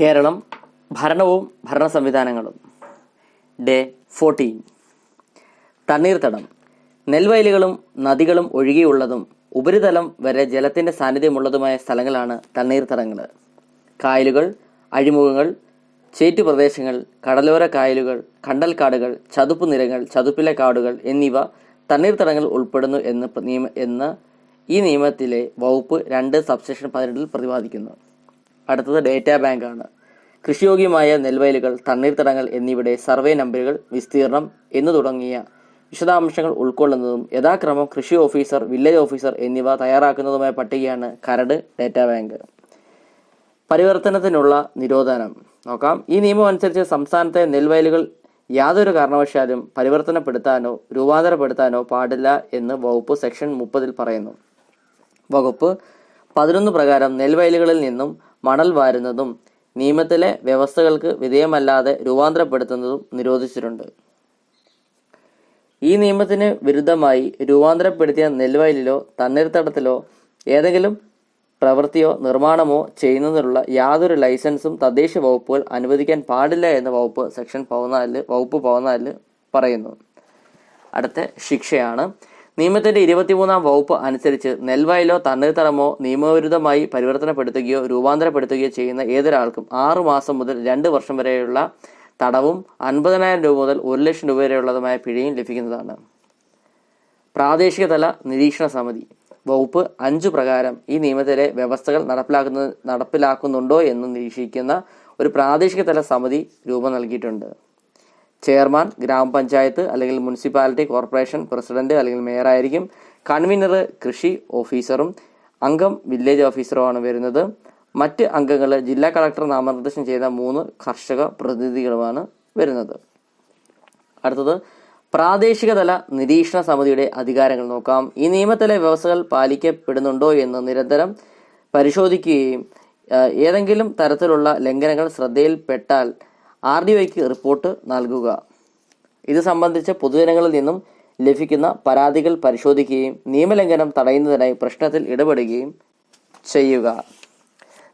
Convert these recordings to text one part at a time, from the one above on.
കേരളം ഭരണവും ഭരണ സംവിധാനങ്ങളും. Day fourteen. തണ്ണീർത്തടം. നെൽവയലുകളും നദികളും ഒഴുകിയുള്ളതും ഉപരിതലം വരെ ജലത്തിന്റെ സാന്നിധ്യമുള്ളതുമായ സ്ഥലങ്ങളാണ് തണ്ണീർത്തടങ്ങൾ. കായലുകൾ അഴിമുഖങ്ങൾ ചേറ്റുപ്രദേശങ്ങൾ കടലോര കായലുകൾ കണ്ടൽക്കാടുകൾ ചതുപ്പ് നിരങ്ങൾ ചതുപ്പിലെ കാടുകൾ എന്നിവ തണ്ണീർത്തടങ്ങൾ ഉൾപ്പെടുന്നു എന്ന് നിയമ എന്ന് ഈ നിയമത്തിലെ വകുപ്പ് രണ്ട് സബ്സെക്ഷൻ പതിനെട്ടിൽ പ്രതിപാദിക്കുന്നു. അടുത്തത് ഡേറ്റാ ബാങ്കാണ്. കൃഷിയോഗ്യമായ നെൽവയലുകൾ തണ്ണീർത്തടങ്ങൾ എന്നിവയുടെ സർവേ നമ്പറുകൾ വിസ്തീർണം എന്നു തുടങ്ങിയ വിശദാംശങ്ങൾ ഉൾക്കൊള്ളുന്നതും യഥാക്രമം കൃഷി ഓഫീസർ വില്ലേജ് ഓഫീസർ എന്നിവ തയ്യാറാക്കുന്നതുമായ പട്ടികയാണ് കരട് ഡേറ്റാ ബാങ്ക്. പരിവർത്തനത്തിനുള്ള നിരോധനം. നോക്കാം. ഈ നിയമം അനുസരിച്ച് സംസ്ഥാനത്തെ നെൽവയലുകൾ യാതൊരു കാരണവശാലും പരിവർത്തനപ്പെടുത്താനോ രൂപാന്തരപ്പെടുത്താനോ പാടില്ല എന്ന് വകുപ്പ് സെക്ഷൻ മുപ്പതിൽ പറയുന്നു. വകുപ്പ് പതിനൊന്ന് പ്രകാരം നെൽവയലുകളിൽ നിന്നും മണൽ വാരുന്നതും നിയമത്തിലെ വ്യവസ്ഥകൾക്ക് വിധേയമല്ലാതെ രൂപാന്തരപ്പെടുത്തുന്നതും നിരോധിച്ചിട്ടുണ്ട്. ഈ നിയമത്തിന് വിരുദ്ധമായി രൂപാന്തരപ്പെടുത്തിയ നെൽവയലിലോ തണ്ണീർത്തടത്തിലോ ഏതെങ്കിലും പ്രവൃത്തിയോ നിർമ്മാണമോ ചെയ്യുന്നതിനുള്ള യാതൊരു ലൈസൻസും തദ്ദേശ വകുപ്പുകൾ അനുവദിക്കാൻ പാടില്ല എന്ന വകുപ്പ് സെക്ഷൻ പതിനാലിൽ വകുപ്പ് പതിനാലിൽ പറയുന്നു. അടുത്ത ശിക്ഷയാണ്. നിയമത്തിന്റെ ഇരുപത്തിമൂന്നാം വകുപ്പ് അനുസരിച്ച് നെൽവയലോ തണ്ണീർത്തടമോ നിയമവിരുദ്ധമായി പരിവർത്തനപ്പെടുത്തുകയോ രൂപാന്തരപ്പെടുത്തുകയോ ചെയ്യുന്ന ഏതൊരാൾക്കും ആറു മാസം മുതൽ രണ്ട് വർഷം വരെയുള്ള തടവും അൻപതിനായിരം രൂപ മുതൽ ഒരു ലക്ഷം രൂപ വരെയുള്ളതുമായ പിഴയും ലഭിക്കുന്നതാണ്. പ്രാദേശിക തല നിരീക്ഷണ സമിതി. വകുപ്പ് അഞ്ചു പ്രകാരം ഈ നിയമത്തിലെ വ്യവസ്ഥകൾ നടപ്പിലാക്കുന്ന നടപ്പിലാക്കുന്നുണ്ടോ എന്ന് നിരീക്ഷിക്കുന്ന ഒരു പ്രാദേശിക തല സമിതി രൂപം നൽകിയിട്ടുണ്ട്. ചെയർമാൻ ഗ്രാമപഞ്ചായത്ത് അല്ലെങ്കിൽ മുനിസിപ്പാലിറ്റി കോർപ്പറേഷൻ പ്രസിഡന്റ് അല്ലെങ്കിൽ മേയർ ആയിരിക്കും കൺവീനർ കൃഷി ഓഫീസറും അംഗം വില്ലേജ് ഓഫീസറുമാണ് വരുന്നത്. മറ്റ് അംഗങ്ങൾ ജില്ലാ കളക്ടർ നാമനിർദ്ദേശം ചെയ്ത മൂന്ന് കർഷക പ്രതിനിധികളുമാണ് വരുന്നത്. അടുത്തത് പ്രാദേശിക തല നിരീക്ഷണ സമിതിയുടെ അധികാരങ്ങൾ നോക്കാം. ഈ നിയമത്തിലെ വ്യവസ്ഥകൾ പാലിക്കപ്പെടുന്നുണ്ടോ എന്ന് നിരന്തരം പരിശോധിക്കുകയും ഏതെങ്കിലും തരത്തിലുള്ള ലംഘനങ്ങൾ ശ്രദ്ധയിൽപ്പെട്ടാൽ ആർ ഡി ഒയ്ക്ക് റിപ്പോർട്ട് നൽകുക. ഇത് സംബന്ധിച്ച് പൊതുജനങ്ങളിൽ നിന്നും ലഭിക്കുന്ന പരാതികൾ പരിശോധിക്കുകയും നിയമലംഘനം തടയുന്നതിനായി പ്രശ്നത്തിൽ ഇടപെടുകയും ചെയ്യുക.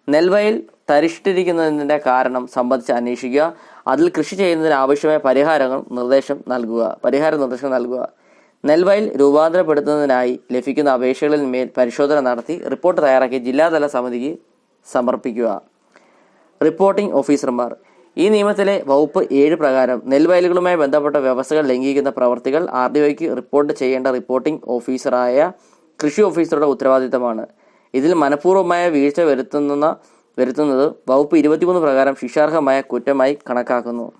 നെൽവയൽ തരിഷ്ടിരിക്കുന്നതിന്റെ കാരണം സംബന്ധിച്ച് അന്വേഷിക്കുക. അതിൽ കൃഷി ചെയ്യുന്നതിന് ആവശ്യമായ പരിഹാരങ്ങൾ നിർദ്ദേശം നൽകുക. പരിഹാര നിർദ്ദേശം നൽകുക. നെൽവയൽ രൂപാന്തരപ്പെടുത്തുന്നതിനായി ലഭിക്കുന്ന അപേക്ഷകളിൽ മേൽ പരിശോധന നടത്തി റിപ്പോർട്ട് തയ്യാറാക്കി ജില്ലാതല സമിതിക്ക് സമർപ്പിക്കുക. റിപ്പോർട്ടിംഗ് ഓഫീസർമാർ. ഈ നിയമത്തിലെ വകുപ്പ് ഏഴ് പ്രകാരം നെൽവയലുകളുമായി ബന്ധപ്പെട്ട വ്യവസ്ഥകൾ ലംഘിക്കുന്ന പ്രവർത്തികൾ ആർ ഡി റിപ്പോർട്ട് ചെയ്യേണ്ട റിപ്പോർട്ടിംഗ് ഓഫീസറായ കൃഷി ഓഫീസറുടെ ഉത്തരവാദിത്തമാണ്. ഇതിൽ മനഃപൂർവമായ വീഴ്ച വരുത്തുന്ന വരുത്തുന്നത് വകുപ്പ് ഇരുപത്തിമൂന്ന് പ്രകാരം ശിക്ഷാർഹമായ കുറ്റമായി കണക്കാക്കുന്നു.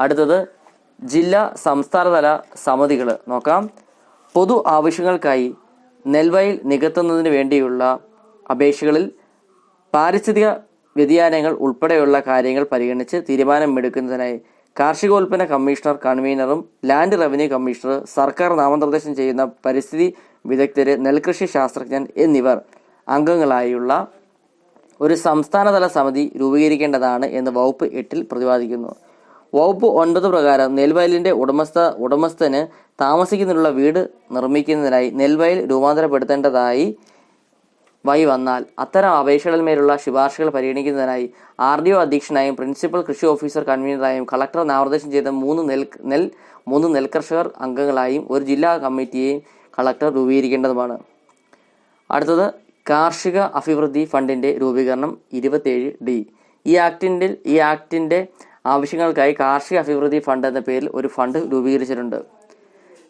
അടുത്തത് ജില്ലാ സംസ്ഥാനതല സമിതികൾ. നോക്കാം. പൊതു ആവശ്യങ്ങൾക്കായി നെൽവയൽ നികത്തുന്നതിന് വേണ്ടിയുള്ള അപേക്ഷകളിൽ പാരിസ്ഥിതിക വ്യതിയാനങ്ങൾ ഉൾപ്പെടെയുള്ള കാര്യങ്ങൾ പരിഗണിച്ച് തീരുമാനമെടുക്കുന്നതിനായി കാർഷികോൽപ്പന്ന കമ്മീഷണർ കൺവീനറും ലാൻഡ് റവന്യൂ കമ്മീഷണർ സർക്കാർ നാമനിർദ്ദേശം ചെയ്യുന്ന പരിസ്ഥിതി വിദഗ്ധര് നെൽകൃഷി ശാസ്ത്രജ്ഞൻ എന്നിവർ അംഗങ്ങളായുള്ള ഒരു സംസ്ഥാനതല സമിതി രൂപീകരിക്കേണ്ടതാണ് എന്ന് വകുപ്പ് എട്ടിൽ പ്രതിപാദിക്കുന്നു. വകുപ്പ് ഒൻപത് പ്രകാരം നെൽവയലിന്റെ ഉടമസ്ഥ ഉടമസ്ഥന് താമസിക്കുന്നതിനുള്ള വീട് നിർമ്മിക്കുന്നതിനായി നെൽവയൽ രൂപാന്തരപ്പെടുത്തേണ്ടതായി വഴി വന്നാൽ അത്തരം അപേക്ഷകളിന്മേലുള്ള ശുപാർശകൾ പരിഗണിക്കുന്നതിനായി ആർ ഡി ഒ അധ്യക്ഷനായും പ്രിൻസിപ്പൽ കൃഷി ഓഫീസർ കൺവീനറായും കളക്ടർ നാമനിർദ്ദേശം ചെയ്ത മൂന്ന് നെൽ നെൽ മൂന്ന് നെൽകർഷകർ അംഗങ്ങളായും ഒരു ജില്ലാ കമ്മിറ്റിയെയും കളക്ടർ രൂപീകരിക്കേണ്ടതുമാണ്. അടുത്തത് കാർഷിക അഭിവൃദ്ധി ഫണ്ടിന്റെ രൂപീകരണം ഇരുപത്തേഴ് ഡി. ഈ ആക്ടിന്റെ ഈ ആക്ടിന്റെ ആവശ്യങ്ങൾക്കായി കാർഷിക അഭിവൃദ്ധി ഫണ്ട് എന്ന പേരിൽ ഒരു ഫണ്ട് രൂപീകരിച്ചിട്ടുണ്ട്.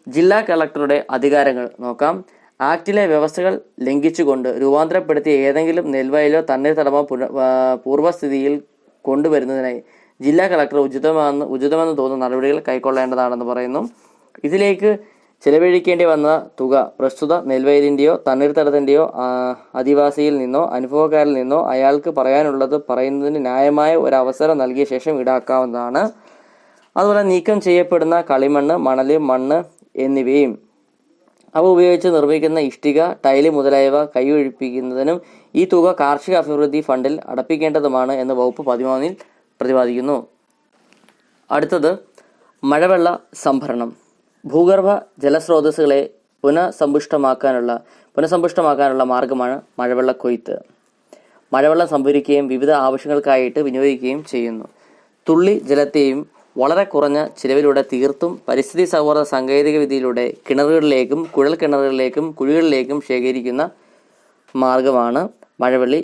ജില്ലാ കളക്ടറുടെ അധികാരങ്ങൾ നോക്കാം. ആക്ടിലെ വ്യവസ്ഥകൾ ലംഘിച്ചുകൊണ്ട് രൂപാന്തരപ്പെടുത്തിയ ഏതെങ്കിലും നെൽവയലോ തണ്ണീർത്തടമോ പൂർവസ്ഥിതിയിൽ കൊണ്ടുവരുന്നതിനായി ജില്ലാ കളക്ടർ ഉചിതമാണെന്ന് ഉചിതമെന്ന് തോന്നുന്ന നടപടികൾ കൈക്കൊള്ളേണ്ടതാണെന്ന് പറയുന്നു. ഇതിലേക്ക് ചെലവഴിക്കേണ്ടി വന്ന തുക പ്രസ്തുത നെൽവയലിന്റെയോ തണ്ണീർത്തടത്തിന്റെയോ അധിവാസിയിൽ നിന്നോ അനുഭവക്കാരിൽ നിന്നോ അയാൾക്ക് പറയാനുള്ളത് പറയുന്നതിന് ന്യായമായ ഒരു അവസരം നൽകിയ ശേഷം ഈടാക്കാവുന്നതാണ്. അതുപോലെ നീക്കം ചെയ്യപ്പെടുന്ന കളിമണ്ണ് മണൽ മണ്ണ് എന്നിവയും അവ ഉപയോഗിച്ച് നിർമ്മിക്കുന്ന ഇഷ്ടിക ടൈൽ മുതലായവ കൈയൊഴിപ്പിക്കുന്നതിനും ഈ തുക കാർഷിക അഭിവൃദ്ധി ഫണ്ടിൽ അടപ്പിക്കേണ്ടതുമാണ് എന്ന് വകുപ്പ് പതിമൂന്നിൽ പ്രതിപാദിക്കുന്നു. അടുത്തത് മഴവെള്ള സംഭരണം. ഭൂഗർഭ ജലസ്രോതസ്സുകളെ പുനഃസമ്പുഷ്ടമാക്കാനുള്ള പുനഃസമ്പുഷ്ടമാക്കാനുള്ള മാർഗമാണ് മഴവെള്ള കൊയ്ത്ത്. മഴവെള്ളം സംഭരിക്കുകയും വിവിധ ആവശ്യങ്ങൾക്കായിട്ട് വിനിയോഗിക്കുകയും ചെയ്യുന്നു. തുള്ളി ജലത്തെയും വളരെ കുറഞ്ഞ ചിലവിലൂടെ തീർത്തും പരിസ്ഥിതി സൗഹൃദ സാങ്കേതിക വിദ്യയിലൂടെ കിണറുകളിലേക്കും കുഴൽ കിണറുകളിലേക്കും കുഴികളിലേക്കും ശേഖരിക്കുന്ന മാർഗമാണ് മഴവെള്ളി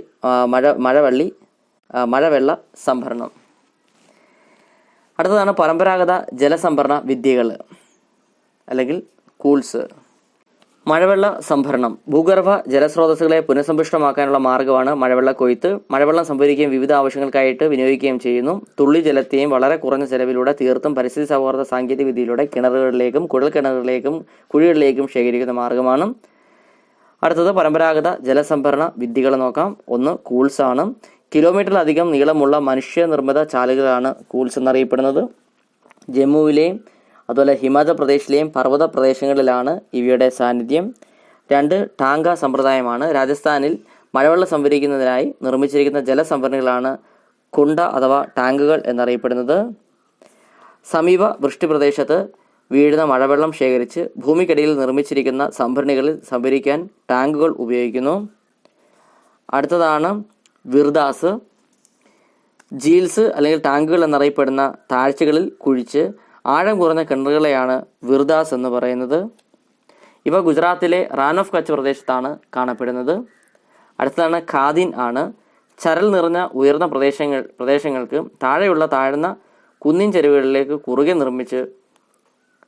മഴ മഴവള്ളി മഴവെള്ള സംഭരണം. അടുത്തതാണ് പരമ്പരാഗത ജലസംഭരണ വിദ്യകൾ അല്ലെങ്കിൽ കൂൾസ്. മഴവെള്ള സംഭരണം. ഭൂഗർഭ ജലസ്രോതസ്സുകളെ പുനഃസമ്പുഷ്ടമാക്കാനുള്ള മാർഗമാണ് മഴവെള്ള കൊയ്ത്ത്. മഴവെള്ളം സംഭരിക്കുകയും വിവിധ ആവശ്യങ്ങൾക്കായിട്ട് വിനിയോഗിക്കുകയും ചെയ്യുന്നു. തുള്ളി ജലത്തെയും വളരെ കുറഞ്ഞ ചെലവിലൂടെ തീർത്തും പരിസ്ഥിതി സൗഹാർദ്ദ സാങ്കേതിക വിദ്യയിലൂടെ കിണറുകളിലേക്കും കുഴൽ കിണറുകളിലേക്കും കുഴികളിലേക്കും ശേഖരിക്കുന്ന മാർഗമാണ് അടുത്തത് പരമ്പരാഗത ജലസംഭരണ വിദ്യകൾ നോക്കാം. ഒന്ന് കൂൾസ് ആണ് കിലോമീറ്ററിലധികം നീളമുള്ള മനുഷ്യനിർമ്മിത ചാലുകളാണ് കൂൾസ് എന്നറിയപ്പെടുന്നത്. ജമ്മുവിലെയും അതുപോലെ ഹിമാചൽ പ്രദേശിലെയും പർവത പ്രദേശങ്ങളിലാണ് ഇവയുടെ സാന്നിധ്യം. രണ്ട് ടാങ്ക സമ്പ്രദായമാണ്. രാജസ്ഥാനിൽ മഴവെള്ളം സംഭരിക്കുന്നതിനായി നിർമ്മിച്ചിരിക്കുന്ന ജലസംഭരണികളാണ് കുണ്ട അഥവാ ടാങ്കുകൾ എന്നറിയപ്പെടുന്നത്. സമീപ വൃഷ്ടിപ്രദേശത്ത് വീഴുന്ന മഴവെള്ളം ശേഖരിച്ച് ഭൂമിക്കടിയിൽ നിർമ്മിച്ചിരിക്കുന്ന സംഭരണികളിൽ സംഭരിക്കാൻ ടാങ്കുകൾ ഉപയോഗിക്കുന്നു. അടുത്തതാണ് വിർദാസ്. ജീൽസ് അല്ലെങ്കിൽ ടാങ്കുകൾ എന്നറിയപ്പെടുന്ന താഴ്ചകളിൽ കുഴിച്ച് ആഴം കുറഞ്ഞ കിണറുകളെയാണ് വിർദാസ് എന്ന് പറയുന്നത്. ഇവ ഗുജറാത്തിലെ റാൻ ഓഫ് കച്ച് പ്രദേശത്താണ് കാണപ്പെടുന്നത്. അടുത്തതാണ് ഖാദിൻ ആണ്. ചരൽ നിറഞ്ഞ ഉയർന്ന പ്രദേശങ്ങൾ പ്രദേശങ്ങൾക്ക് താഴെയുള്ള താഴ്ന്ന കുന്നിൻ ചെരുവുകളിലേക്ക് കുറുകെ നിർമ്മിച്ച്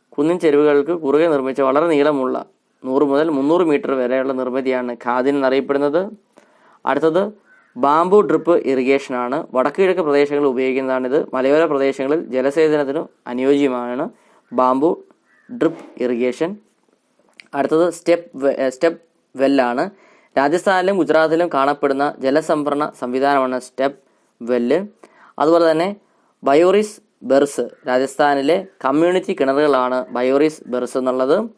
കുന്നിൻ ചെരുവുകൾക്ക് കുറുകെ നിർമ്മിച്ച് വളരെ നീളമുള്ള നൂറ് മുതൽ മുന്നൂറ് മീറ്റർ വരെയുള്ള നിർമ്മിതിയാണ് ഖാദിൻ എന്നറിയപ്പെടുന്നത്. അടുത്തത് ബാംബു ഡ്രിപ്പ് ഇറിഗേഷൻ ആണ് വടക്ക് കിഴക്ക് പ്രദേശങ്ങളിൽ ഉപയോഗിക്കുന്നതാണിത്. മലയോര പ്രദേശങ്ങളിൽ ജലസേചനത്തിന് അനുയോജ്യമാണ് ബാംബു ഡ്രിപ്പ് ഇറിഗേഷൻ. അടുത്തത് സ്റ്റെപ്പ് സ്റ്റെപ്പ് വെല്ലാണ്. രാജസ്ഥാനിലും ഗുജറാത്തിലും കാണപ്പെടുന്ന ജലസംഭരണ സംവിധാനമാണ് സ്റ്റെപ്പ് വെല്ല്. അതുപോലെ തന്നെ ബയോറിസ് ബെർസ്. രാജസ്ഥാനിലെ കമ്മ്യൂണിറ്റി കിണറുകളാണ് ബയോറിസ് ബെർസ് എന്നുള്ളത്.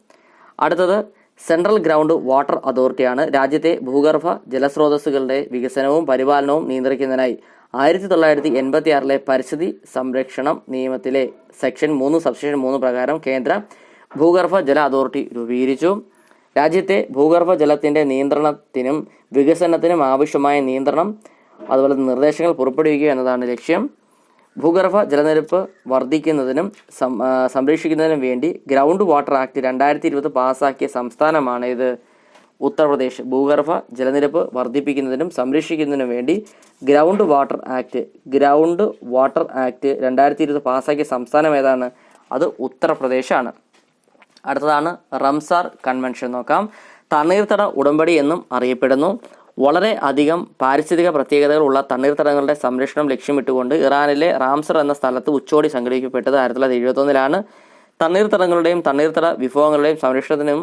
അടുത്തത് സെൻട്രൽ ഗ്രൗണ്ട് വാട്ടർ അതോറിറ്റിയാണ് രാജ്യത്തെ ഭൂഗർഭ ജലസ്രോതസ്സുകളുടെ വികസനവും പരിപാലനവും നിയന്ത്രിക്കുന്നതിനായി ആയിരത്തി തൊള്ളായിരത്തി എൺപത്തി ആറിലെ പരിസ്ഥിതി സംരക്ഷണം നിയമത്തിലെ സെക്ഷൻ മൂന്ന് സബ്സെക്ഷൻ മൂന്ന് പ്രകാരം കേന്ദ്ര ഭൂഗർഭ ജല അതോറിറ്റി രൂപീകരിച്ചു. രാജ്യത്തെ ഭൂഗർഭ ജലത്തിന്റെ നിയന്ത്രണത്തിനും വികസനത്തിനും ആവശ്യമായ നിയന്ത്രണം അതുപോലെ നിർദ്ദേശങ്ങൾ പുറപ്പെടുവിക്കുക എന്നതാണ് ലക്ഷ്യം. ഭൂഗർഭ ജലനിരപ്പ് വർദ്ധിക്കുന്നതിനും സംരക്ഷിക്കുന്നതിനും വേണ്ടി ഗ്രൗണ്ട് വാട്ടർ ആക്ട് രണ്ടായിരത്തി ഇരുപത് പാസ്സാക്കിയ സംസ്ഥാനമാണ് ഇത്. ഉത്തർപ്രദേശ് ഭൂഗർഭ ജലനിരപ്പ് വർദ്ധിപ്പിക്കുന്നതിനും സംരക്ഷിക്കുന്നതിനും വേണ്ടി ground water act ground water act രണ്ടായിരത്തി ഇരുപത് പാസ്സാക്കിയ സംസ്ഥാനം ഏതാണ്? അത് ഉത്തർപ്രദേശാണ്. അടുത്തതാണ് റംസാർ കൺവെൻഷൻ നോക്കാം. തണ്ണീർത്തട ഉടമ്പടി എന്നും അറിയപ്പെടുന്നു. വളരെ അധികം പാരിസ്ഥിതിക പ്രത്യേകതകളുള്ള തണ്ണീർത്തടങ്ങളുടെ സംരക്ഷണം ലക്ഷ്യമിട്ടുകൊണ്ട് ഇറാനിലെ റാംസർ എന്ന സ്ഥലത്ത് ഉച്ചോടി സംഘടിപ്പിക്കപ്പെട്ടത് ആയിരത്തി തൊള്ളായിരത്തി എഴുപത്തൊന്നിലാണ്. തണ്ണീർത്തടങ്ങളുടെയും തണ്ണീർത്തട വിഭവങ്ങളുടെയും സംരക്ഷണത്തിനും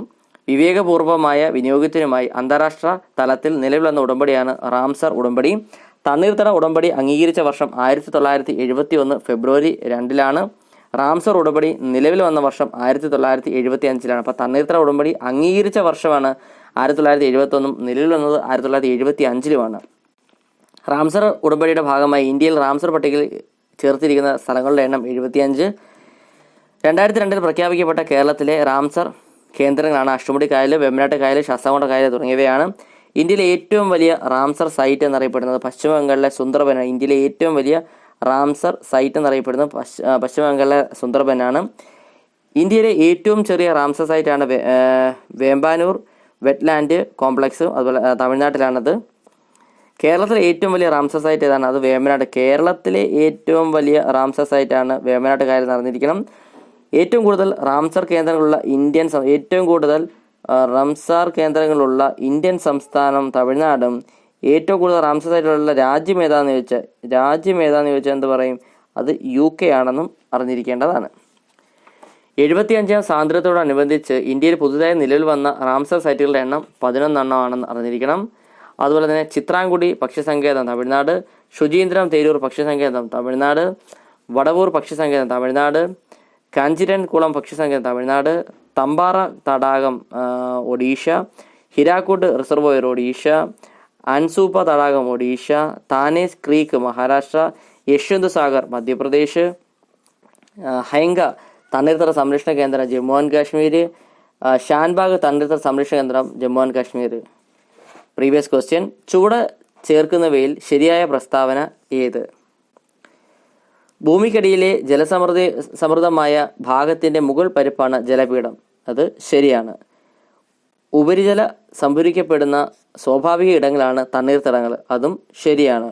വിവേകപൂർവമായ വിനിയോഗത്തിനുമായി അന്താരാഷ്ട്ര തലത്തിൽ നിലവിൽ ഉടമ്പടിയാണ് റാംസർ ഉടമ്പടി. തണ്ണീർത്തട ഉടമ്പടി അംഗീകരിച്ച വർഷം ആയിരത്തി തൊള്ളായിരത്തി എഴുപത്തി ഒന്ന് ഫെബ്രുവരി രണ്ടിലാണ്. റാംസർ ഉടമ്പടി നിലവിൽ വന്ന വർഷം ആയിരത്തി തൊള്ളായിരത്തി എഴുപത്തി അഞ്ചിലാണ് അപ്പോൾ തണ്ണീർത്തട ഉടമ്പടി അംഗീകരിച്ച വർഷമാണ് ആയിരത്തി തൊള്ളായിരത്തി എഴുപത്തി ഒന്നും നിലവിൽ വന്നത് ആയിരത്തി തൊള്ളായിരത്തി എഴുപത്തി അഞ്ചിലുമാണ് റാംസർ ഉടമ്പടിയുടെ ഭാഗമായി ഇന്ത്യയിൽ റാംസർ പട്ടികയിൽ ചേർത്തിരിക്കുന്ന സ്ഥലങ്ങളുടെ എണ്ണം എഴുപത്തിയഞ്ച്. രണ്ടായിരത്തി രണ്ടിൽ പ്രഖ്യാപിക്കപ്പെട്ട കേരളത്തിലെ റാംസർ കേന്ദ്രങ്ങളാണ് അഷ്ടമുടി കായൽ വെമ്പനാട്ട് കായൽ ശാസ്താംകോട്ട കായൽ തുടങ്ങിയവയാണ് ഇന്ത്യയിലെ ഏറ്റവും വലിയ റാംസർ സൈറ്റ് എന്നറിയപ്പെടുന്നത്. പശ്ചിമ ബംഗാളിലെ സുന്ദർബനാണ് ഇന്ത്യയിലെ ഏറ്റവും വലിയ റാംസർ സൈറ്റ് എന്നറിയപ്പെടുന്നത്. പശ്ചിമ ബംഗാളിലെ സുന്ദർബനാണ്. ഇന്ത്യയിലെ ഏറ്റവും ചെറിയ റാംസർ സൈറ്റാണ് വേമ്പാനൂർ വെറ്റ്ലാൻഡ് കോംപ്ലക്സ് അതുപോലെ തമിഴ്നാട്ടിലാണത്. കേരളത്തിലെ ഏറ്റവും വലിയ റാംസർ സൈറ്റ് ഏതാണ്? അത് വേമ്പനാട്. കേരളത്തിലെ ഏറ്റവും വലിയ റാംസർ സൈറ്റാണ് വേമ്പനാട്ട് കാര്യം നടന്നിരിക്കണം ഏറ്റവും കൂടുതൽ റാംസർ കേന്ദ്രങ്ങളുള്ള ഇന്ത്യൻ ഏറ്റവും കൂടുതൽ റംസാർ കേന്ദ്രങ്ങളുള്ള ഇന്ത്യൻ സംസ്ഥാനം തമിഴ്നാടും ഏറ്റവും കൂടുതൽ റാംസർ സൈറ്റുള്ള രാജ്യം ഏതാണെന്ന് ചോദിച്ചാൽ രാജ്യം ഏതാണെന്ന് ചോദിച്ചാൽ എന്ത് പറയും? അത് യു കെ ആണെന്നും അറിഞ്ഞിരിക്കേണ്ടതാണ്. എഴുപത്തിയഞ്ചാം സ്വാതന്ത്ര്യത്തോടനുബന്ധിച്ച് ഇന്ത്യയിൽ പുതുതായി നിലവിൽ വന്ന റാംസർ സൈറ്റുകളുടെ എണ്ണം പതിനൊന്നെണ്ണമാണെന്ന് അറിഞ്ഞിരിക്കണം. അതുപോലെ തന്നെ ചിത്രാംകുടി പക്ഷിസങ്കേതം തമിഴ്നാട് ശുചീന്ദ്രം തേരൂർ പക്ഷിസങ്കേതം തമിഴ്നാട് വടവൂർ പക്ഷിസങ്കേതം തമിഴ്നാട് കാഞ്ചിരൻ കുളം പക്ഷിസങ്കേതം തമിഴ്നാട് തമ്പാറ തടാകം ഒഡീഷ ഹിരാക്കൂട്ട് റിസർവോയർ ഒഡീഷ അൻസൂപ്പ തടാകം ഒഡീഷ താനേസ് ക്രീക്ക് മഹാരാഷ്ട്ര യശ്വന്ത് സാഗർ മധ്യപ്രദേശ് ഹൈങ്ക തണ്ണീർത്തട സംരക്ഷണ കേന്ദ്രം ജമ്മു ആൻഡ് കാശ്മീർ ഷാൻബാഗ് തണ്ണീർത്തട സംരക്ഷണ കേന്ദ്രം Jammu and Kashmir previous question ചൂട് ചേർക്കുന്നവയിൽ ശരിയായ പ്രസ്താവന ഏത്? ഭൂമിക്കടിയിലെ ജലസമൃദ്ധി സമൃദ്ധമായ ഭാഗത്തിന്റെ മുകൾ പരിപ്പാണ് ജലപീഠം. അത് ശരിയാണ്. ഉപരിജല സംഭരിക്കപ്പെടുന്ന സ്വാഭാവിക ഇടങ്ങളാണ് തണ്ണീർത്തടങ്ങൾ. അതും ശരിയാണ്.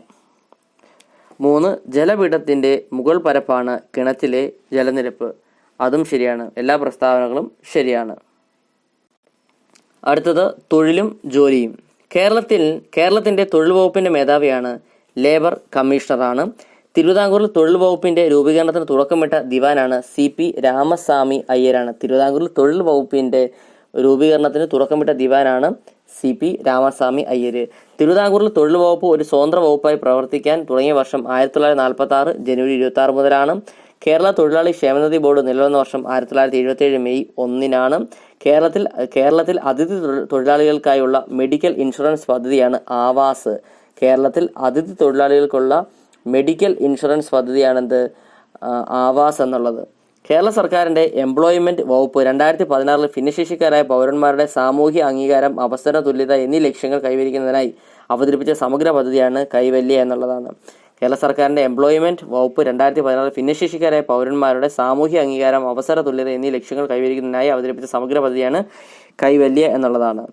മൂന്ന് ജലപീഠത്തിന്റെ മുകൾ പരപ്പാണ് കിണറ്റിലെ ജലനിരപ്പ്. അതും ശരിയാണ്. എല്ലാ പ്രസ്താവനകളും ശരിയാണ്. അടുത്തത് തൊഴിലും ജോലിയും. കേരളത്തിൽ കേരളത്തിന്റെ തൊഴിൽ വകുപ്പിന്റെ മേധാവിയാണ് ലേബർ കമ്മീഷണറാണ്. തിരുവിതാംകൂറിൽ തൊഴിൽ വകുപ്പിന്റെ രൂപീകരണത്തിന് തുടക്കമിട്ട ദിവാനാണ് സി പി രാമസ്വാമി അയ്യരാണ്. തിരുവിതാംകൂറിൽ തൊഴിൽ വകുപ്പിന്റെ രൂപീകരണത്തിന് തുടക്കമിട്ട ദിവാനാണ് സി പി രാമസ്വാമി അയ്യർ തിരുവിതാംകൂറിൽ തൊഴിൽ വകുപ്പ് ഒരു സ്വതന്ത്ര വകുപ്പായി പ്രവർത്തിക്കാൻ തുടങ്ങിയ വർഷം ആയിരത്തി തൊള്ളായിരത്തി നാൽപ്പത്തി ആറ് ജനുവരി ഇരുപത്തി ആറ് മുതലാണ് കേരള തൊഴിലാളി ക്ഷേമനിധി ബോർഡ് നിലവന്ന വർഷം ആയിരത്തി തൊള്ളായിരത്തി എഴുപത്തി മെയ് ഒന്നിനാണ് കേരളത്തിൽ കേരളത്തിൽ അതിഥി തൊഴിലാളികൾക്കായുള്ള മെഡിക്കൽ ഇൻഷുറൻസ് പദ്ധതിയാണ് ആവാസ്. കേരളത്തിൽ അതിഥി തൊഴിലാളികൾക്കുള്ള മെഡിക്കൽ ഇൻഷുറൻസ് പദ്ധതിയാണെന്ത്? ആവാസ് എന്നുള്ളത്. കേരള സർക്കാരിന്റെ എംപ്ലോയ്മെന്റ് വകുപ്പ് രണ്ടായിരത്തി പതിനാറിൽ ഭിന്നശേഷിക്കാരായ പൗരന്മാരുടെ സാമൂഹ്യ അംഗീകാരം അവസര തുല്യത എന്നീ ലക്ഷ്യങ്ങൾ കൈവരിക്കുന്നതിനായി അവതരിപ്പിച്ച സമഗ്ര പദ്ധതിയാണ് കൈവല്യ എന്നുള്ളതാണ്. കേരള സർക്കാരിന്റെ എംപ്ലോയ്മെന്റ് വകുപ്പ് രണ്ടായിരത്തി പതിനാറ് ഭിന്നശേഷിക്കാരായ പൗരന്മാരുടെ സാമൂഹ്യ അംഗീകാരം അവസര തുല്യത എന്നീ ലക്ഷ്യങ്ങൾ കൈവരിക്കുന്നതിനായി അവതരിപ്പിച്ച സമഗ്ര പദ്ധതിയാണ് കൈവല്യ എന്നുള്ളതാണ്.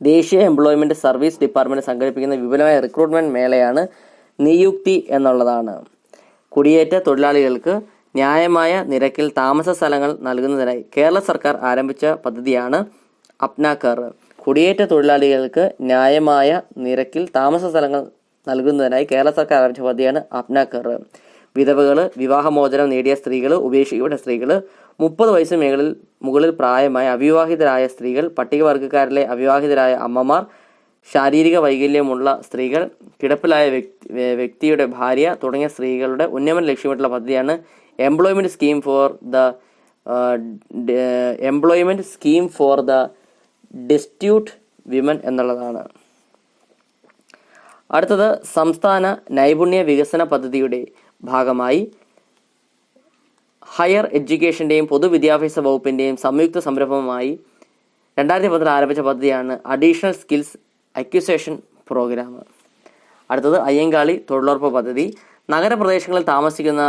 ദേശീയ എംപ്ലോയ്മെന്റ് സർവീസ് ഡിപ്പാർട്ട്മെന്റ് സംഘടിപ്പിക്കുന്ന വിപുലമായ റിക്രൂട്ട്മെന്റ് മേളയാണ് നിയുക്തി എന്നുള്ളതാണ്. കുടിയേറ്റ തൊഴിലാളികൾക്ക് ന്യായമായ നിരക്കിൽ താമസ സ്ഥലങ്ങൾ നൽകുന്നതിനായി കേരള സർക്കാർ ആരംഭിച്ച പദ്ധതിയാണ് അപ്നാക്കർ കുടിയേറ്റ തൊഴിലാളികൾക്ക് ന്യായമായ നിരക്കിൽ താമസ സ്ഥലങ്ങൾ നൽകുന്നതിനായി കേരള സർക്കാർ ആരംഭിച്ച പദ്ധതിയാണ് അപ്നാക്കർ വിധവകൾ വിവാഹമോചനം നേടിയ സ്ത്രീകൾ ഉപേക്ഷിക്കപ്പെട്ട സ്ത്രീകൾ മുപ്പത് വയസ്സിന് മേളിൽ മുകളിൽ പ്രായമായ അവിവാഹിതരായ സ്ത്രീകൾ പട്ടികവർഗക്കാരിലെ അവിവാഹിതരായ അമ്മമാർ ശാരീരിക വൈകല്യമുള്ള സ്ത്രീകൾ കിടപ്പിലായ വ്യക്തി വ്യക്തിയുടെ ഭാര്യ തുടങ്ങിയ സ്ത്രീകളുടെ ഉന്നമനം ലക്ഷ്യമിട്ടുള്ള പദ്ധതിയാണ് employment scheme for the employment scheme for the destitute women എന്നുള്ളതാണ്. അടുത്തത് സംസ്ഥാന നൈപുണ്യ വികസന പദ്ധതിയുടെ ഭാഗമായി ഹയർ എഡ്യൂക്കേഷന്റെയും പൊതുവിദ്യാഭ്യാസ വകുപ്പിന്റെയും സംയുക്ത സംരംഭമായി രണ്ടായിരത്തി പതിനെട്ട് ആരംഭിച്ച പദ്ധതിയാണ് അഡീഷണൽ സ്കിൽസ് അക്യുസേഷൻ പ്രോഗ്രാം. അടുത്തത് അയ്യങ്കാളി തൊഴിലുറപ്പ് പദ്ധതി. നഗരപ്രദേശങ്ങളിൽ താമസിക്കുന്ന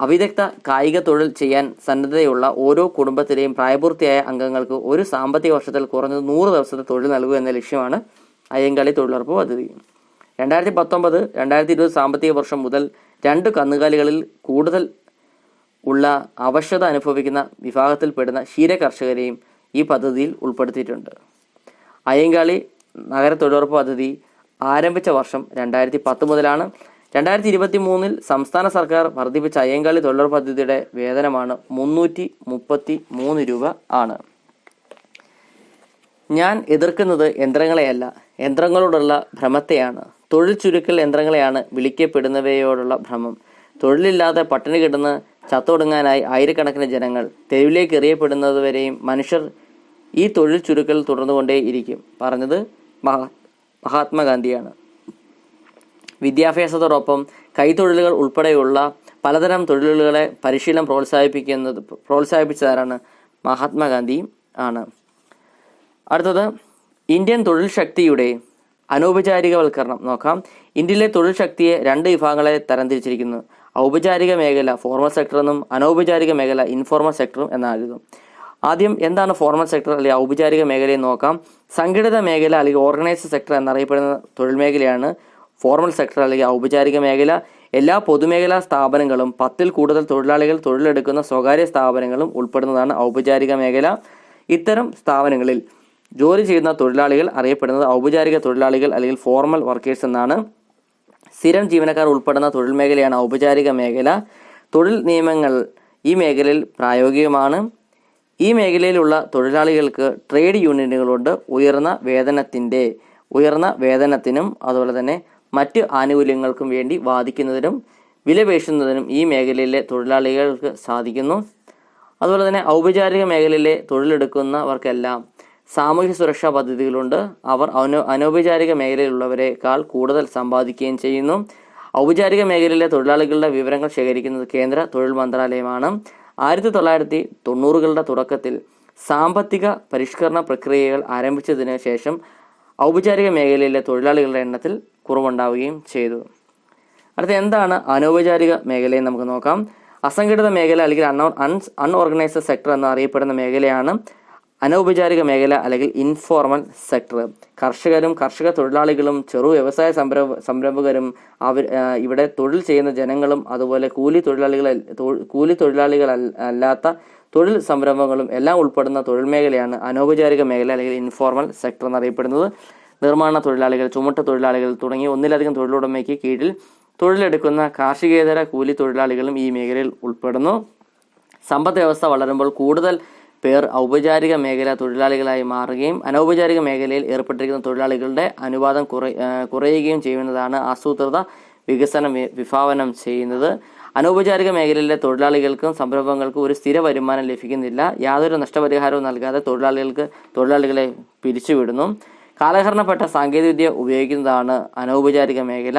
അവിദഗ്ധ കായിക തൊഴിൽ ചെയ്യാൻ സന്നദ്ധതയുള്ള ഓരോ കുടുംബത്തിലെയും പ്രായപൂർത്തിയായ അംഗങ്ങൾക്ക് ഒരു സാമ്പത്തിക വർഷത്തിൽ കുറഞ്ഞത് നൂറ് ദിവസത്തെ തൊഴിൽ നൽകുക എന്ന ലക്ഷ്യമാണ് അയ്യങ്കാളി തൊഴിലുറപ്പ് പദ്ധതി. രണ്ടായിരത്തി പത്തൊമ്പത് രണ്ടായിരത്തി ഇരുപത് സാമ്പത്തിക വർഷം മുതൽ രണ്ട് കന്നുകാലികളിൽ കൂടുതൽ ഉള്ള അവശത അനുഭവിക്കുന്ന വിഭാഗത്തിൽപ്പെടുന്ന ക്ഷീര കർഷകരെയും ഈ പദ്ധതിയിൽ ഉൾപ്പെടുത്തിയിട്ടുണ്ട്. അയ്യങ്കാളി നഗര തൊഴിലുറപ്പ് പദ്ധതി ആരംഭിച്ച വർഷം രണ്ടായിരത്തി പത്ത് മുതലാണ്. രണ്ടായിരത്തി ഇരുപത്തി മൂന്നിൽ സംസ്ഥാന സർക്കാർ വർദ്ധിപ്പിച്ച അയ്യങ്കാളി തൊഴിലുറപ്പ് പദ്ധതിയുടെ വേതനമാണ് മുന്നൂറ്റി മുപ്പത്തി മൂന്ന് രൂപ ആണ്. ഞാൻ എതിർക്കുന്നത് യന്ത്രങ്ങളെയല്ല. യന്ത്രങ്ങളോടുള്ള ഭ്രമത്തെയാണ്. തൊഴിൽ ചുരുക്കൽ യന്ത്രങ്ങളെയാണ് വിളിക്കപ്പെടുന്നവയോടുള്ള ഭ്രമം. തൊഴിലില്ലാതെ പട്ടിണി കിടന്ന് ചത്തൊടുങ്ങാനായി ആയിരക്കണക്കിന് ജനങ്ങൾ തെരുവിലേക്ക് എറിയപ്പെടുന്നതുവരെയും മനുഷ്യർ ഈ തൊഴിൽ ചുരുക്കൽ തുടർന്നുകൊണ്ടേ ഇരിക്കും പറഞ്ഞത് മഹാ മഹാത്മാഗാന്ധിയാണ്. വിദ്യാഭ്യാസത്തോടൊപ്പം കൈത്തൊഴിലുകൾ ഉൾപ്പെടെയുള്ള പലതരം തൊഴിലുകളെ പരിശീലനം പ്രോത്സാഹിപ്പിക്കുന്നത് പ്രോത്സാഹിപ്പിച്ചതാരാണ്? മഹാത്മാഗാന്ധി ആണ്. അടുത്തത് ഇന്ത്യൻ തൊഴിൽ ശക്തിയുടെ അനൗപചാരികവൽക്കരണം. നോക്കാം. ഇന്ത്യയിലെ തൊഴിൽ ശക്തിയെ രണ്ട് വിഭാഗങ്ങളെ തരംതിരിച്ചിരിക്കുന്നു. ഔപചാരിക മേഖല ഫോർമൽ സെക്ടർ എന്നും അനൗപചാരിക മേഖല ഇൻഫോർമൽ സെക്ടറും എന്നായിരുന്നു ആദ്യം എന്താണ് ഫോർമൽ സെക്ടർ അല്ലെങ്കിൽ ഔപചാരിക മേഖലയെ നോക്കാം. സംഘടിത മേഖല അല്ലെങ്കിൽ ഓർഗനൈസ്ഡ് സെക്ടർ എന്നറിയപ്പെടുന്ന തൊഴിൽ മേഖലയാണ് ഫോർമൽ സെക്ടർ അല്ലെങ്കിൽ ഔപചാരിക മേഖല. എല്ലാ പൊതുമേഖലാ സ്ഥാപനങ്ങളും പത്തിൽ കൂടുതൽ തൊഴിലാളികൾ തൊഴിലെടുക്കുന്ന സ്വകാര്യ സ്ഥാപനങ്ങളും ഉൾപ്പെടുന്നതാണ് ഔപചാരിക മേഖല. ഇത്തരം സ്ഥാപനങ്ങളിൽ ജോലി ചെയ്യുന്ന തൊഴിലാളികൾ അറിയപ്പെടുന്നത് ഔപചാരിക തൊഴിലാളികൾ അല്ലെങ്കിൽ ഫോർമൽ വർക്കേഴ്സ് എന്നാണ്. സ്ഥിരം ജീവനക്കാർ ഉൾപ്പെടുന്ന തൊഴിൽ മേഖലയാണ് ഔപചാരിക മേഖല. തൊഴിൽ നിയമങ്ങൾ ഈ മേഖലയിൽ പ്രായോഗികമാണ്. ഈ മേഖലയിലുള്ള തൊഴിലാളികൾക്ക് ട്രേഡ് യൂണിയനുകളുണ്ട് ഉയർന്ന വേതനത്തിന്റെ ഉയർന്ന വേതനത്തിനും അതുപോലെ തന്നെ മറ്റ് ആനുകൂല്യങ്ങൾക്കും വേണ്ടി വാദിക്കുന്നതിനും വിലപേശുന്നതിനും ഈ മേഖലയിലെ തൊഴിലാളികൾക്ക് സാധിക്കുന്നു. അതുപോലെ തന്നെ ഔപചാരിക മേഖലയിലെ തൊഴിലെടുക്കുന്നവർക്കെല്ലാം സാമൂഹ്യ സുരക്ഷാ പദ്ധതികളുണ്ട്. അവർ അനൗ അനൗപചാരിക മേഖലയിലുള്ളവരെക്കാൾ കൂടുതൽ സമ്പാദിക്കുകയും ചെയ്യുന്നു. ഔപചാരിക മേഖലയിലെ തൊഴിലാളികളുടെ വിവരങ്ങൾ ശേഖരിക്കുന്നത് കേന്ദ്ര തൊഴിൽ മന്ത്രാലയമാണ്. ആയിരത്തി തൊള്ളായിരത്തി തൊണ്ണൂറുകളുടെ തുടക്കത്തിൽ സാമ്പത്തിക പരിഷ്കരണ പ്രക്രിയകൾ ആരംഭിച്ചതിന് ശേഷം ഔപചാരിക മേഖലയിലെ തൊഴിലാളികളുടെ എണ്ണത്തിൽ കുറവുണ്ടാവുകയും ചെയ്തു. അടുത്ത എന്താണ് അനൗപചാരിക മേഖലയെന്ന് നമുക്ക് നോക്കാം. അസംഘടിത മേഖല അല്ലെങ്കിൽ അൺ അൺ അൺഓർഗനൈസ്ഡ് സെക്ടർ എന്ന് അറിയപ്പെടുന്ന മേഖലയാണ്. അനൗപചാരിക മേഖല അല്ലെങ്കിൽ ഇൻഫോർമൽ സെക്ടർ കർഷകരും കർഷക തൊഴിലാളികളും ചെറു വ്യവസായ സംരംഭ സംരംഭകരും അവർ ഇവിടെ തൊഴിൽ ചെയ്യുന്ന ജനങ്ങളും അതുപോലെ കൂലി തൊഴിലാളികൾ കൂലി തൊഴിലാളികൾ അല്ലാത്ത തൊഴിൽ സംരംഭങ്ങളും എല്ലാം ഉൾപ്പെടുന്ന തൊഴിൽ മേഖലയാണ് അനൗപചാരിക മേഖല അല്ലെങ്കിൽ ഇൻഫോർമൽ സെക്ടർ എന്നറിയപ്പെടുന്നത്. നിർമ്മാണ തൊഴിലാളികൾ ചുമട്ട് തൊഴിലാളികൾ തുടങ്ങി ഒന്നിലധികം തൊഴിലുടമയ്ക്ക് കീഴിൽ തൊഴിലെടുക്കുന്ന കാർഷികേതര കൂലി തൊഴിലാളികളും ഈ മേഖലയിൽ ഉൾപ്പെടുന്നു. സമ്പദ് വ്യവസ്ഥ വളരുമ്പോൾ കൂടുതൽ പേർ ഔപചാരിക മേഖല തൊഴിലാളികളായി മാറുകയും അനൗപചാരിക മേഖലയിൽ ഏർപ്പെട്ടിരിക്കുന്ന തൊഴിലാളികളുടെ അനുപാതം കുറയുകയും ചെയ്യുന്നതാണ് ആസൂത്രിത വികസനം വിഭാവനം ചെയ്യുന്നത്. അനൗപചാരിക മേഖലയിലെ തൊഴിലാളികൾക്കും സംരംഭങ്ങൾക്കും ഒരു സ്ഥിര വരുമാനം ലഭിക്കുന്നില്ല. യാതൊരു നഷ്ടപരിഹാരവും നൽകാതെ തൊഴിലാളികൾക്ക് തൊഴിലാളികളെ പിരിച്ചുവിടുന്നു. കാലഹരണപ്പെട്ട സാങ്കേതികവിദ്യ ഉപയോഗിക്കുന്നതാണ് അനൗപചാരിക മേഖല.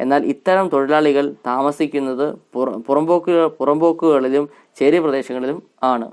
എന്നാൽ ഇത്തരം തൊഴിലാളികൾ താമസിക്കുന്നത് പുറം പുറമ്പോക്ക് പുറമ്പോക്കുകളിലും ചേരി പ്രദേശങ്ങളിലും ആണ്.